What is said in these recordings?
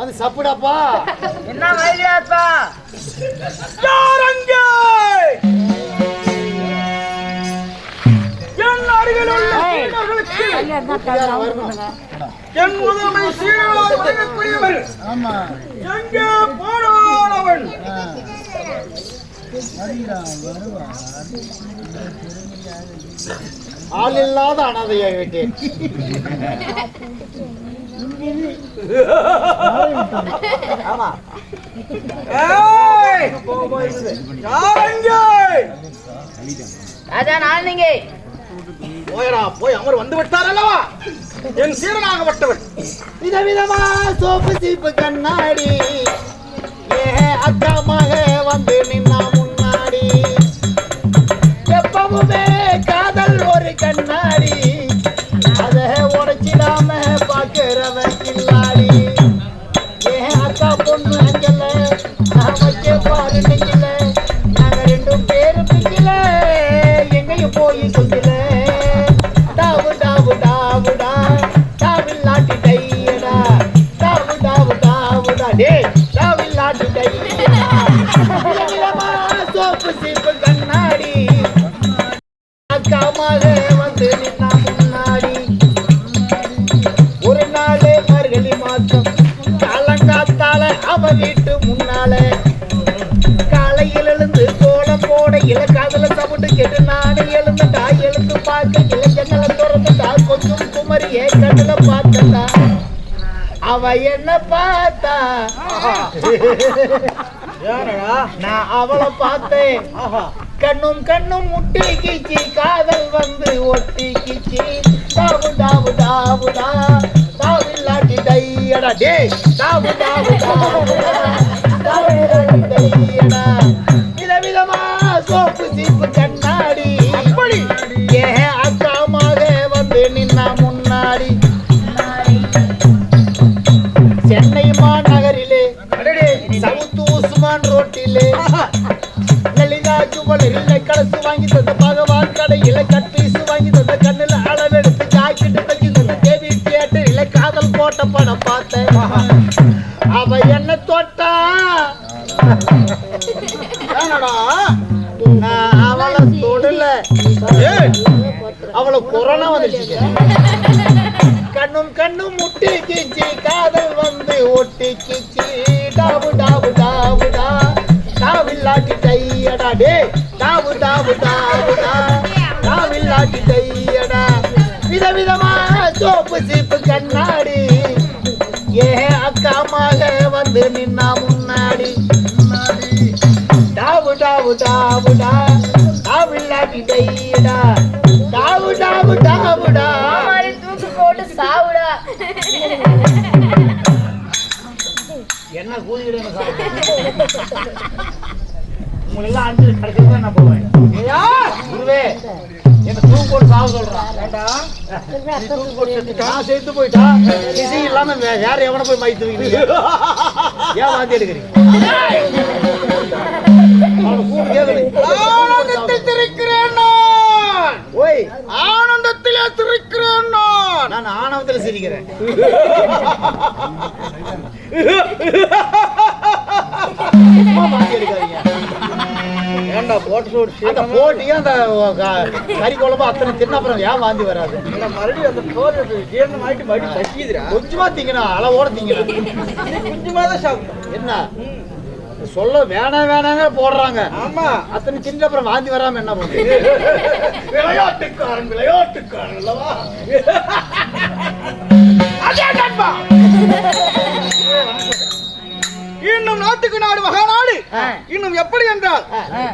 அது சப்புடாப்பா. என்ன வயலியா அப்பா? யாரங்கே? என் அருகில் உள்ள என் முதன்மை சீனர்களால் ஆள் இல்லாத அனாதையை விட்டேன் ஆமா. ஏய்! யாரங்கே ராஜா நான் நீங்க. போயடா போய் அவர் வந்து விட்டார் அல்லவா என் சீரனாகப்பட்டவன் விதவிதமா சோப்பு சீப்பு கண்ணாடி. ஏ அக்கா மக வந்து நின்னா esperava பார்த்தா அவ என்ன பார்த்தா? நான் அவளை பார்த்தேன். கண்ணும் கண்ணும் முட்டி கிச்சி காதல் வந்து ஒட்டி கிச்சி. டாவு டாவு டாவுடா டாவில்லாட்டி டையடா டேய் டாவு டாவு டாவுடா டாவில்லாட்டி டையடா விதவிதமா சோப்பு சீப்பு கண்ணாடி. நகரிலே சவுத்து உஸ்மான் ரோட்டிலே. லலிதா ஜுவலரில கலசு வாங்கி தந்த பகவான் கடையில கட்பீஸ் வாங்கி தந்த கண்ணில் அளவெடுத்து ஜாக்கெட்டு தங்கி தந்த தேவி தியேட்டரில காதல் போட்ட படம் பார்த்தேன். டாவில்லாட்டி டையடா டே டாவு டாவு டாவுடா டாவில்லாட்டி டையடா விதவிதமா சோப்பு சீப்பு கண்ணாடி. ஏ அக்கா மக வந்து நின்னா முன்னாடி. டாவு டாவு டாவுடா டாவில்லாட்டி டையடா டாவு டாவு டாவுடா தூக்கு போட்டு சாவுடா. என்ன கூதிக்கிட்டு உங்களை எல்லாம் அஞ்சு நான் போவேன் குருவே என்ன தூக்கு போட்டு சொல்றான் ஏண்டா நீ தூக்கு போட்டு நான் செத்து போயிட்டா இல்லாம வேற எவனை போய் மைத்து வைக்கிறீங்க ஏன் வாந்தி எடுக்கிறீங்க ஆனந்தத்தில் திரிக்கிறேன் நான் ஓய் ஆனந்தத்திலே திரிக்கிறேன் நான் நான் சிரிக்கிறேன் வாந்தி எடுக்காதீங்க ஏண்டா போட்டு அந்த போட்டியும் அந்த கறி குழம்பு அத்தனை தின்ன அப்புறம் ஏன் வாந்தி வராது? என்ன மறுபடியும் அந்த சோறு ஜீரணம் ஆயிட்டு மறுபடியும் பசிக்குதுடா கொஞ்சமா திங்கணும் அளவோட திங்கணும் கொஞ்சமா தான் என்ன? சொல்ல வேணாம் வேணாங்க போடுறாங்க. ஆமா. அத்தனை சின்ன அப்புறம் வாந்தி வராம என்ன பண்ணுறது? விளையாட்டுக்காரன் விளையாட்டுக்காரன் அல்லவா? அதே நண்பா இன்னும் நாட்டுக்கு நாடு மகாநாடு. இன்னும் எப்படி என்றால்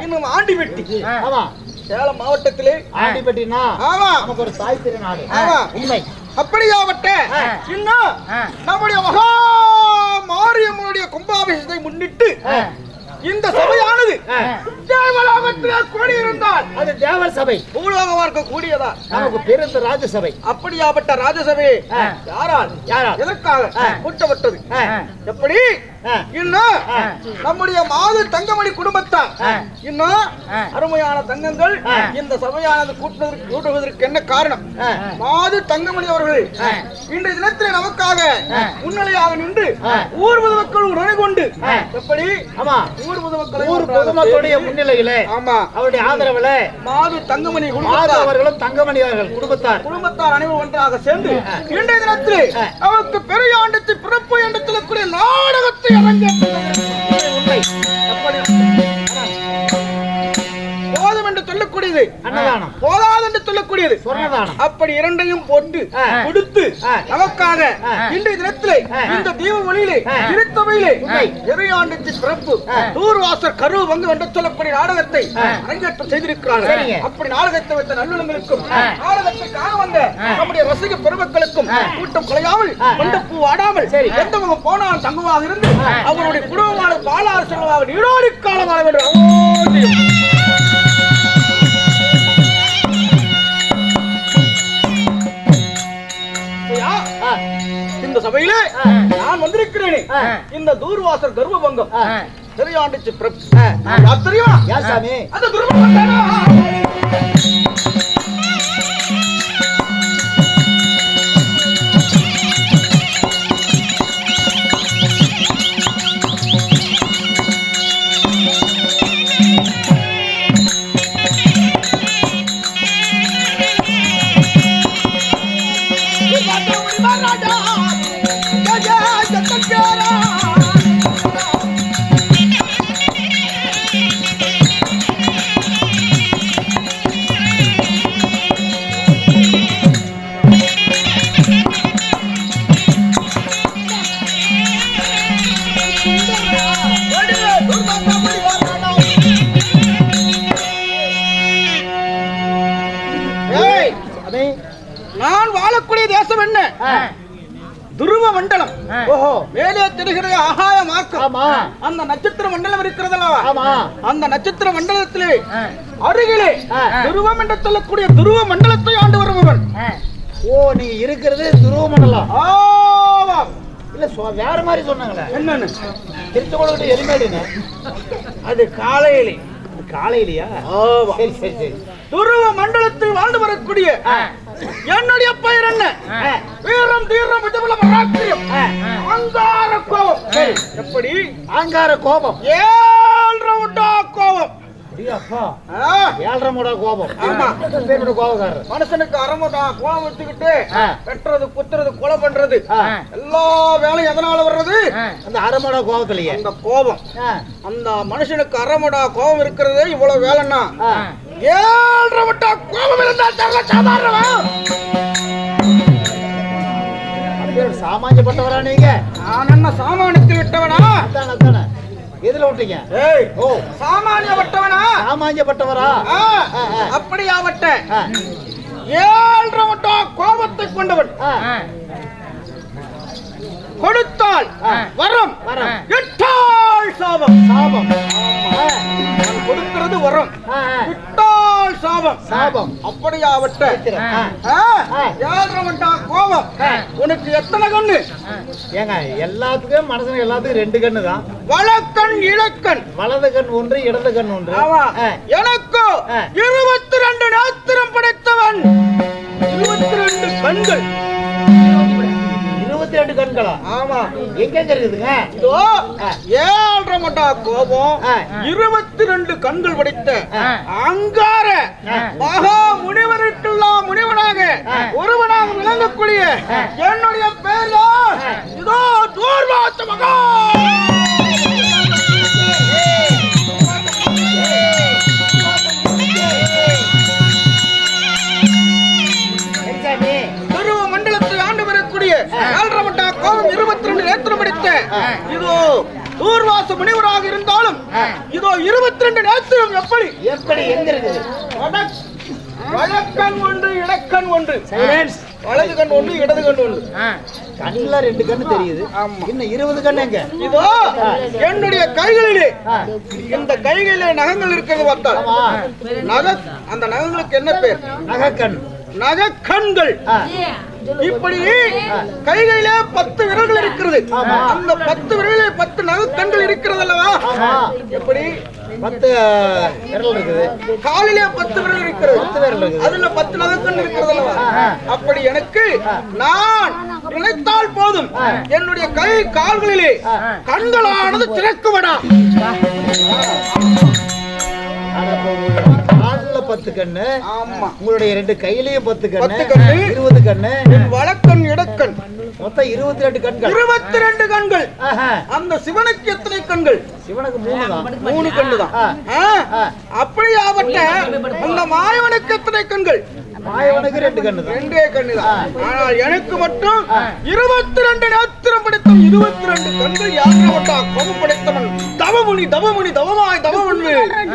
இன்னும் ஆண்டி வெட்டி ஆமா. சேலம் மாவட்டத்திலே ஆண்டிப்பட்டினா ஆமா. நமக்கு ஒரு தாய் திருநாடு ஆமா. உண்மை. அப்படியாவட்ட இன்னும் நம்முடைய மகா மாரியம்மனுடைய கும்பாபிஷேகத்தை முன்னிட்டு இந்த சபையானது தேவலோகத்திலே கூடியிருந்தால். அது தேவர் சபை. பூலோகமா இருக்க கூடியதா நமக்கு பெருந்த ராஜசபை. அப்படியாப்பட்ட ராஜசபை. யாரால்? யாரால்? எதற்காக. கூட்டப்பட்டது. எப்படி. இன்னும். நம்முடைய மாது தங்கமணி குடும்பத்தார். இன்னும். அருமையான தங்கங்கள். இந்த சபையானது கூட்டுவதற்கு கூட்டுவதற்கு என்ன காரணம். மாது தங்கமணி அவர்கள். இன்றைய தினத்தில் நமக்காக. முன்னிலையாக நின்று. ஊர் பொதுமக்கள் உணவு கொண்டு. எப்படி ஆமா ஊர் பொதுமக்களை ஊர் பொதுமக்களுடைய முன்னிலையிலே ஆமா அவருடைய ஆதரவுல மாது தங்கமணி அவர்களும் தங்கமணி அவர்கள் குடும்பத்தார் குடும்பத்தார் அனைவரும் ஒன்றாக சேர்ந்து. இன்றைய தினத்தில். அவருக்கு பெரிய ஆண்டத்து பிறப்பு என்று நாடகத்தை Buat yang. சொல்லக்கூடியது அன்னதானம் போதாது என்று சொல்லக்கூடியது சொர்ணதானம் அப்படி இரண்டையும் போட்டு. கொடுத்து. நமக்காக. இன்றைய தினத்திலே. இந்த தீப ஒளியிலே. திருத்தவையிலே பிறப்பு ஆ. தூர்வாசர் கரு பங்கு என்று சொல்லக்கூடிய நாடகத்தை. அரங்கேற்றம் செய்திருக்கிறார்கள். அப்படி நாடகத்தை வைத்த நல்லுள்ளங்களுக்கும் ஆ. நாடகத்தை காண வந்த. நம்முடைய ரசிக பெருமக்களுக்கும். கூட்டம் குலையாமல் ஆ. மண்டப்பூ ஆடாமல் சரி. எந்த முகம் போனால் தங்கமாக இருந்து. அவருடைய குடும்பமான பாலாறு செல்வமாக நீடோடி காலமாக வேண்டும் சபையிலே. நான் வந்திருக்கிறேனே. இந்த தூர்வாசர் கர்வபங்கம் ஆ. சரியாண்டுச்சு பிரப் தெரியுமா அந்த துர்பங்கத்தானா? நட்சத்திர மண்டலத்திலே. அருகிலே ஆ. துருவம் என்று சொல்லக்கூடிய துருவ மண்டலத்தை ஆண்டு வருபவன். ஓ நீங்க இருக்கிறது துருவ மண்டலம் ஆமாம் இல்ல வேற மாதிரி சொன்னாங்களே. என்னன்னு? திருச்செங்கோடு எலிமேடுங்க அது காலையிலே. காலையிலயா? சரி சரி சரி. துருவ மண்டலத்தில் வாழ்ந்து வரக்கூடிய ஆ. என்னுடைய பெயர் என்ன. வீரம் தீரம் பராக்கிரியம் ஆ. அங்கார கோபம். எப்படி? ஆங்கார கோபம். ஏழ்ற விட்டா கோபம். மனுஷனுக்கு அறமுடா கோபம் வச்சுக்கிட்டு. வெட்டுறது குத்துறது கொலை பண்றது. எல்லா வேலையும் எதனால வர்றது? அந்த அரை மூடா கோபத்திலேயே. அந்த கோபம். அந்த மனுஷனுக்கு அறமுடா கோபம் இருக்கிறது இவ்வளவு வேலைன்னா. ஏழ்ற விட்டா கோபம் இருந்தா தரல சாதாரணம்? அப்படியே ஒரு சாமானியப்பட்டவரா நீங்க? நான் என்ன சாமானியத்தில் விட்டவனா? எதுல விட்டீங்க? ஏய் ஓ. சாமானியப்பட்டவனா? சாமானியப்பட்டவரா. அப்படியாவட்ட. ஏழ்ற விட்டா கோபத்தை கொண்டவன். கொடுத்தால். வரம். வரம். இட்டால் சாபம். சாபம். நான் கொடுக்கிறது வரம். இட்டால் சாபம். சாபம். அப்படியாவட்ட. ஆ. ஆ, ஆ. ஏழ்ற விட்டா கோபம். உனக்கு எத்தனை கண்ணு? ஏங்க எல்லாத்துக்கும் மனசுக்கு எல்லாத்துக்கும் ரெண்டு கண்ணு தான். வழக்கண் இலக்கண். வலது கண் ஒன்று இடது கண் ஒன்று. எனக்கோ. இருபத்தி ரெண்டு நேத்திரம் படைத்தவன். இருபத்தி ரெண்டு கண்கள். இருபத்தி ரெண்டு கண்களா ஆமா எங்கெங்க இருக்குதுங்க. ஏழரை மட்டா கோபம். இருபத்தி ரெண்டு கண்கள் படைத்த. அங்கார. மகா முனிவருக்கெல்லாம் முனிவனாக. ஒருவனாக விளங்கக்கூடிய இருபத்தி ரெண்டு நேத்திரம் எப்படி எப்படி வழக்கண் ஒன்று இடக்கண் ஒன்று. வலது கண் ஒன்று இடது கண் ஒன்று. கண்ணுல ரெண்டு கண்ணு தெரியுது. இன்னும் இருபது கண்ணு எங்க? இதோ என்னுடைய கைகளிலே. இந்த கைகளிலே நகங்கள் இருக்கிறது பார்த்தால். நக அந்த நகங்களுக்கு என்ன பேர்? நகக்கண். நகக்கண்கள். இப்படி கைகளிலே பத்து விரல்கள் இருக்கிறது. அந்த பத்து விரலிலே பத்து நகக்கண்கள் இருக்கிறது அல்லவா? எப்படி? பத்து விரல் இருக்குது. காலிலே பத்து விரல் இருக்கிறது. பத்து விரல் இருக்குது. அதுல பத்து நகக்கண் இருக்கிறது அப்படி எனக்கு நான் நினைத்தால் போதும். என்னுடைய கை கால்களிலே கண்களானது உங்களுக்கு கால்ல பத்து கண்ணு ஆமா. உங்களுடைய ரெண்டு கையிலயும் பத்து கண்ணு. இருபது கண்ணு. என் வழக்கண் இடக்கண். மொத்தம் இருபத்தி ரெண்டு கண்கள். இருபத்தி ரெண்டு கண்கள். அந்த சிவனுக்கு எத்தனை கண்கள்? சிவனுக்கு மூணு தான். மூணு கண்ணு தான். அப்படியாவட்ட அந்த மாயவனுக்கு எத்தனை கண்கள்? மாயவனுக்கு ரெண்டு கண்ணு தான் ரெண்டே கண்ணு தான் ஆனால் எனக்கு மட்டும் இருபத்தி ரெண்டு நேத்திரம் படைத்த இருபத்தி ரெண்டு கண்கள் யாத்திரை கொண்டா கோபம் படைத்தவன் தவமுனி தவமுனி தவமாய் தவமொன்று. தவமானது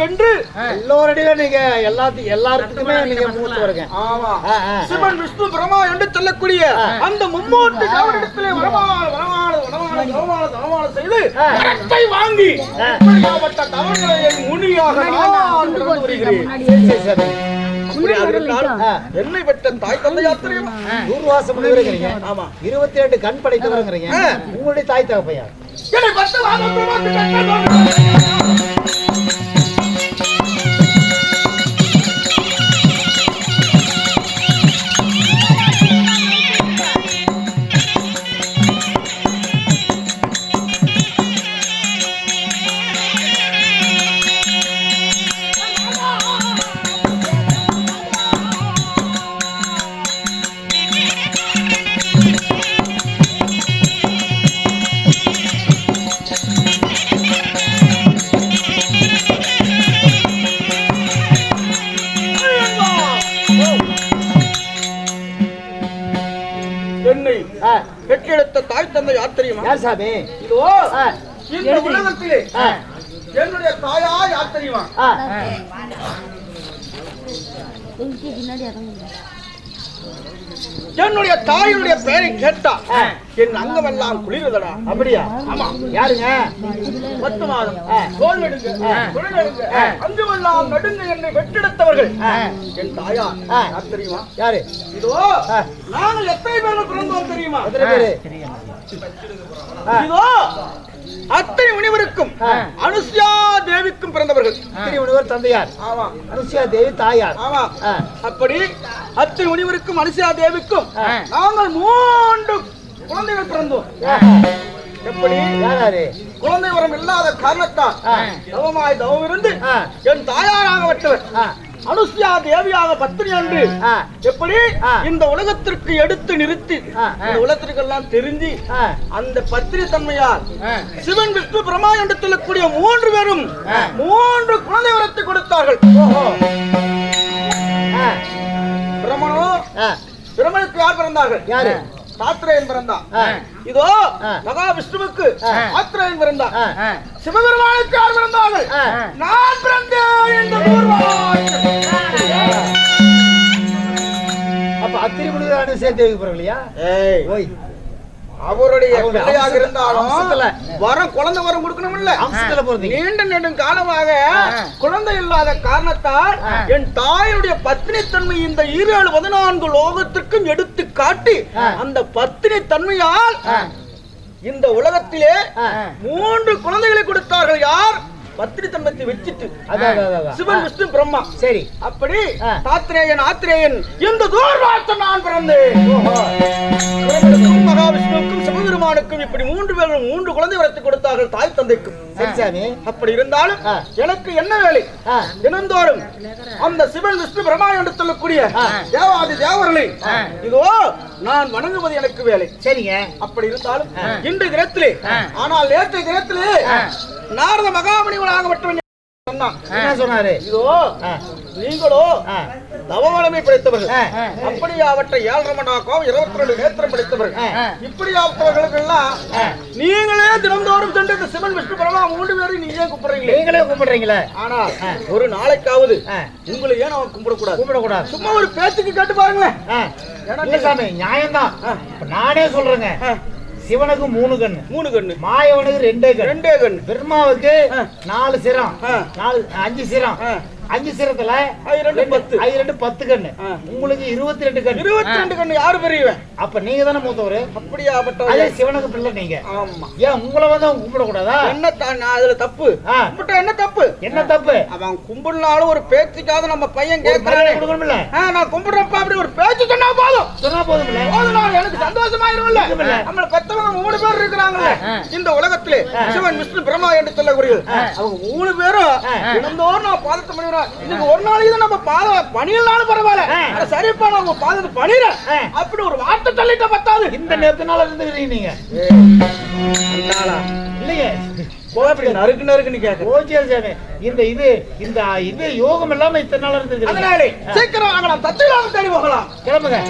வென்று எல்லோருடையும் நீங்க எல்லாத்தையும் எல்லாத்துக்குமே நீங்க மூத்து வருங்க ஆமா. சிவன் விஷ்ணு பிரமா என்று சொல்லக்கூடிய அந்த மும்மூர்த்தி தேவனிடத்திலே வரமான வரமான வரமான தவமான தவமான செய்து வரத்தை வாங்கி இப்படியாப்பட்ட தவங்களை என் முனியாக நான் வருகிறேன். என்னை பெற்ற தாய் தந்தை யாத்திரையும் தூர்வாசம் இருக்கிறீங்க ஆமா. இருபத்தி ரெண்டு கண் படைத்தவருங்கிறீங்க. உங்களுடைய தாய் தகப்பையா என்னை பத்து என்னை பெற்றெடுத்த தாய் தந்தை யாத்திரையுமா யார் சாமி? இதோ இந்த உலகத்திலே என்னுடைய தாயா யாத்திரையுமா ஆ. என்னுடைய தாயினுடைய பெயரை கேட்டா என் அங்கமெல்லாம் குளிர்தடா. அப்படியா? ஆமா. யாருங்க? பத்து மாதம். தோல் நடுங்க குழல் நடுங்க அங்குமெல்லாம் நடுங்க என்னை வெற்றெடுத்தவர்கள் என் தாயா. யார் தெரியுமா? யாரு? இதோ. நாங்கள் எத்தனை பேர்கள் பிறந்தோம் தெரியுமா? பேரு. இதோ அத்தனை முனிவருக்கும். அனுசுயா தேவிக்கும் பிறந்தவர்கள் அத்திரி முனிவர் தந்தையார் ஆமா அனுசியா தேவி தாயார் ஆமா. அப்படி அத்தனை முனிவருக்கும் அனுசுயா தேவிக்கும். நாங்கள் மூன்று குழந்தைகள் பிறந்தோம். எப்படி குழந்தை வரம் இல்லாத காரணத்தால். தவமாய் தவம் இருந்து. என் தாயாராகப்பட்டவர் ஆ. அனுசுயா தேவியாக பத்தினி அன்று. எப்படி. இந்த உலகத்திற்கு எடுத்து நிறுத்தி. இந்த உலகத்திற்கெல்லாம் தெரிஞ்சு. அந்த பத்தினி தன்மையால். சிவன் விஷ்ணு பிரமா என்று சொல்லக்கூடிய மூன்று பேரும். மூன்று குழந்தை வரத்தை கொடுத்தார்கள் ஆ. பிரமனுக்கு யார் பிறந்தார்கள் யாரு சாத்திரேயன் பிறந்தான். இதோ ஆ. மகா விஷ்ணுவுக்கு ஆ. ஆத்திரேயன் பிறந்தான். சிவபெருமானுக்கு யார் பிறந்தார்கள். நான் பிறந்தேன் ஊர்வாசல். அப்ப அத்திரி தேவி பிறகு ஏய், ஓய் அவருடைய பிள்ளையாக இருந்தாலும். வரம் குழந்தை வரம் கொடுக்கணும் இல்ல அம்சத்துல பிறந்தீங்க நீண்ட நெடும் காலமாக குழந்தை இல்லாத காரணத்தால் என் தாயுடைய பத்தினி தன்மை இந்த ஈரேழு பதினான்கு லோகத்திற்கும் எடுத்து காட்டி. அந்த பத்தினி தன்மையால் இந்த உலகத்திலே. மூன்று குழந்தைகளை கொடுத்தார்கள் யார் பத்தினி தன்மத்தை வச்சிட்டு. சிவன் விஷ்ணு பிரம்மா சரி அப்படி. தாத்திரேயன் ஆத்திரேயன் இந்த தூர்வாசம் நான் பிறந்தேன் மகாவிஷ்ணுவுக்கும் சிவபெருமானுக்கும் இப்படி மூன்று பேரும் மூன்று குழந்தை வரத்து கொடுத்தார்கள் தாய் தந்தைக்கும் அப்படி இருந்தாலும். எனக்கு என்ன வேலை. தினந்தோறும் அந்த சிவன் விஷ்ணு பிரம்மா என்று சொல்லக்கூடிய. தேவாதி தேவர்களை இதோ நான் வணங்குவது எனக்கு வேலை. சரிங்க. அப்படி இருந்தாலும் இன்றைய தினத்திலே ஆனால் நேற்றைய தினத்திலே நாரத மகாமணிகளாகப்பட்டவன் சொன்னான் என்ன சொன்னாரு? இதோ. நீங்களோ. தவவளமை படைத்தவர்கள். ஆ. அப்படியாவற்ற ஏழரை மணாக்கம் இருபத்தி ரெண்டு நேத்திரம் படைத்தவர்கள். ஆ. இப்படியாப்பட்டவர்களுக்கு எல்லாம் நீங்களே தினந்தோறும் சென்று இந்த சிவன் விஷ்ணு பிரமா மூன்று பேரையும் நீங்க கும்பிடுறீங்களே நீங்களே கும்பிடுறீங்களே ஆனால் ஒரு நாளைக்காவது. உங்களை ஏன் அவன் கும்பிடக்கூடாது? கும்பிடக்கூடாது. சும்மா ஒரு பேச்சுக்கு கேட்டு பாருங்களேன். சாமி நியாயம்தான். நானே சொல்றேங்க. சிவனுக்கு மூணு கண்ணு மூணு கண்ணு மாயவனுக்கு ரெண்டே கண்ணு ரெண்டே கண்ணு பிரம்மாவுக்கு. நாலு சிரம். நாலு அஞ்சு சிரம். அஞ்சு சிரத்துல ரெண்டு பத்து. ஐ ரெண்டு பத்து கண்ணு. உங்களுக்கு இருபத்தி ரெண்டு கண்ணு. இருபத்தி ரெண்டு கண்ணு யாரு பெரியவன்? அப்ப நீங்க தானே மூத்தவரு? அப்படியா அதே பட்டவன் சிவனுக்கு பிள்ளை நீங்க. ஆமா. ஏன் உங்களை வந்து அவங்க கும்பிட கூடாதா என்ன நான் அதுல தப்பு. கும்பிட்டா என்ன தப்பு? என்ன தப்பு? அவன் கும்பிடனாலும் ஒரு பேச்சுக்காவது நம்ம பையன் கேட்கறானே. கொடுக்கணும்ல நான் கும்பிடுறப்ப அப்படி ஒரு பேச்சு சொன்னா போதும். சொன்னா போதும்ல போதும் நான் எனக்கு சந்தோஷமாயிரும்ல. நம்மள பெத்தவங்க மூணு பேர் இருக்கிறாங்கல்ல. இந்த உலகத்திலே சிவன் விஷ்ணு பிரம்மா என்று சொல்லக்கூடிய அவங்க மூணு பேரும். தினந்தோறும் நம்ம பாதத்தை பண்ணிடுறோம் இன்னைக்கு ஒரு நாளைக்கு தான் நம்ம பாதம் பணியலாலும் பரவாயில்ல. சரிப்பா நம்ம பாதத்தை ஆ. அப்படி ஒரு வார்த்தை சொல்லிட்டா பத்தாது. இந்த நேரத்தினால இருந்துக்கிறீங்க நீங்க. இல்லையே. நறுக்கு நறுக்குன்னு கேட்க சாமி இந்த இது இந்த இது யோகம் இல்லாம இத்தனை நாள் இருந்துக்கிறீங்க சீக்கிரம் வாங்கலாம். தச்சுலாம் தேடி போகலாம். கிளம்புங்க.